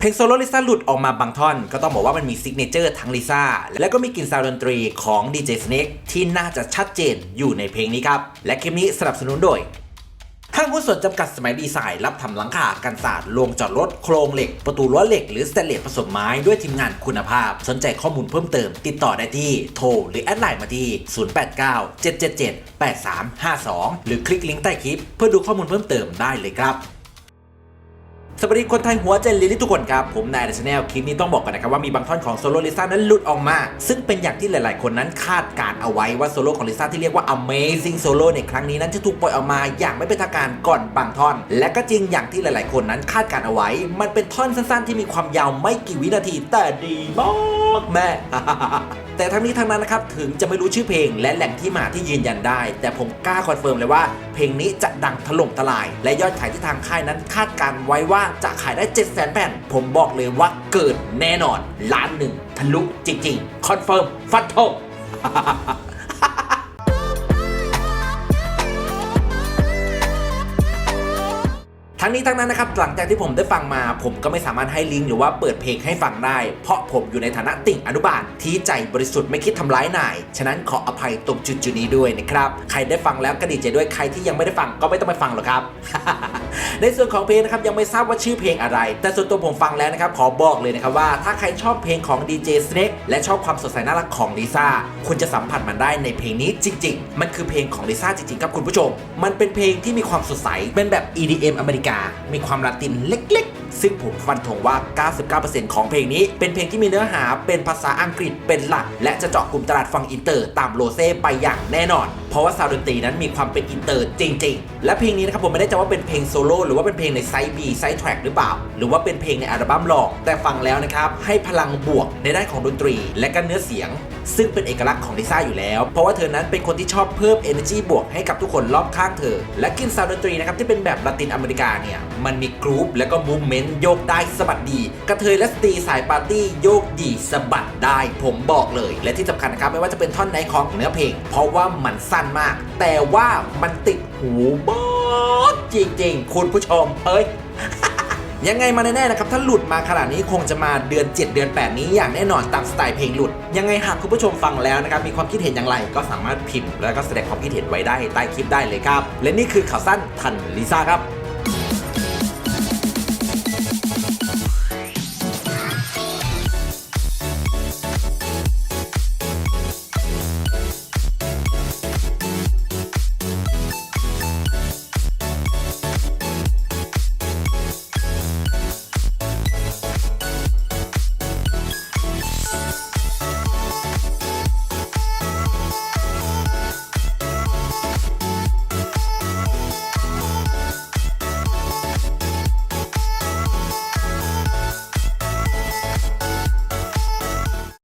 เพลงโซโล่ลิซ่าหลุดออกมาบางท่อน ก็ต้องบอกว่ามันมีซิกเนเจอร์ทั้งลิซ่าแล้วก็มีกลิ่นซาวด์ดนตรีของดีเจสเน็กที่น่าจะชัดเจนอยู่ในเพลงนี้ครับ และคลิปนี้สนับสนุนโดยห้างหุ้นส่วนจำกัดสมัยดีไซน์รับทำหลังคากันศาสตร์โรงจอดรถโครงเหล็ก ประตูรั้วเหล็กหรือสแตนเลสผสมไม้ด้วยทีมงานคุณภาพ สนใจข้อมูลเพิ่มเติม ติดต่อได้ที่โทรหรือแอดไลน์มาที่ 089 777 8352 หรือคลิกลิงก์ใต้คลิป เพื่อดูข้อมูลเพิ่มเติมได้เลยครับ สวัสดีคนไทยหัวใจลิลิทุกคนครับ ผมนายดัชแนลคลิปนี้ต้องบอกกันนะครับว่ามีบางท่อนของโซโลลิซ่านั้นหลุดออกมา ซึ่งเป็นอย่างที่หลายๆ คนนั้นคาดการเอาไว้ว่าโซโลของลิซ่าที่เรียกว่า Amazing Solo ในครั้งนี้นั้นจะถูกปล่อยออกมาอย่างไม่เป็นทางการก่อนบางท่อน และก็จริงอย่างที่หลาย ๆ คนนั้นคาดการเอาไว้ มันเป็นท่อนสั้น ๆ ที่มีความยาวไม่กี่วินาทีแต่ดีมากแม่ แต่ทั้งนี้ทั้งนั้นนะครับถึงจะไม่รู้ชื่อเพลงและแหล่งที่มาที่ยืนยันได้ แต่ผมกล้าคอนเฟิร์มเลยว่า เพลงนี้จะดังถล่มทลาย และยอดขายที่ทางค่ายนั้นคาดการไว้ว่าจะขายได้ 7 0 0 0 0แผ่นผมบอกเลยว่าเกิดแน่นอนล้านหนึ่งทะลุจริงๆคอนเฟิร์มฟัดทง ทั้งนี้ทั้งนั้นนะครับหลังจากที่ผมได้ฟังมา ผมก็ไม่สามารถให้ลิงก์หรือว่าเปิดเพลงให้ฟังได้ เพราะผมอยู่ในฐานะติ่งอนุบาลที่ใจบริสุทธิ์ไม่คิดทำร้ายนาย ฉะนั้นขออภัยตรงจุดจุดนี้ด้วยนะครับ ใครได้ฟังแล้วก็ดีใจด้วยใครที่ยังไม่ได้ฟังก็ไม่ต้องไปฟังหรอกครับ ในส่วนของเพลงนะครับยังไม่ทราบว่าชื่อเพลงอะไร แต่ส่วนตัวผมฟังแล้วนะครับขอบอกเลยนะครับว่า ถ้าใครชอบเพลงของ DJ Snake และชอบความสดใสน่ารักของลิซ่าคุณจะสัมผัสมันได้ในเพลงนี้จริง ๆ มันคือเพลงของลิซ่าจริงๆครับคุณผู้ชม มันเป็นเพลงที่มีความสดใสเป็นแบบ EDM อเมริกา มีความลาตินเล็กๆ ซึ่งผมฟันธงว่า 99%ของเพลงนี้ เป็นเพลงที่มีเนื้อหาเป็นภาษาอังกฤษเป็นหลัก และจะเจาะกลุ่มตลาดฟังอินเตอร์ตามโลเซ่ไปอย่างแน่นอน เพราะว่าซาวด์ดนตรีนั้นมีความเป็นอินเตอร์จริง ๆ และเพลงนี้นะครับผมไม่ได้จะว่าเป็นเพลงโซโล่หรือว่าเป็นเพลงในไซด์บีไซด์แทร็กหรือเปล่า หรือว่าเป็นเพลงในอัลบั้มหลอก แต่ฟังแล้วนะครับให้พลังบวกในด้านของดนตรี และก็เนื้อเสียง ซึ่งเป็นเอกลักษณ์ของลิซ่าอยู่แล้ว เพราะว่าเธอนั้นเป็นคนที่ชอบเพิ่ม energy บวกให้กับทุกคนรอบข้างเธอ และกินซาวด์ดนตรีนะครับที่เป็นแบบละตินอเมริกาเนี่ยมันมีกรุ๊ปและก็มูฟเมนต์โยกได้สะบัดดี กระเทยและสตรีสายปาร์ตี้โยกดีสะบัดได้ ผมบอกเลย และที่สำคัญนะครับไม่ว่าจะเป็นท่อนไหนของเนื้อเพลง เพราะว่ามันสั้นมาก แต่ว่ามันติดหูมากจริงๆ คุณผู้ชมเฮ้ย ยังไงมาแน่ๆนะครับถ้าหลุดมาขนาดนี้คงจะมาเดือน 7 เดือน 8 นี้อย่างแน่นอนตามสไตล์เพลงหลุด ยังไงหากคุณผู้ชมฟังแล้วนะครับมีความคิดเห็นอย่างไรก็สามารถพิมพ์แล้วก็แสดงความคิดเห็นไว้ได้ใต้คลิปได้เลยครับ และนี่คือข่าวสั้นทันลิซ่าครับ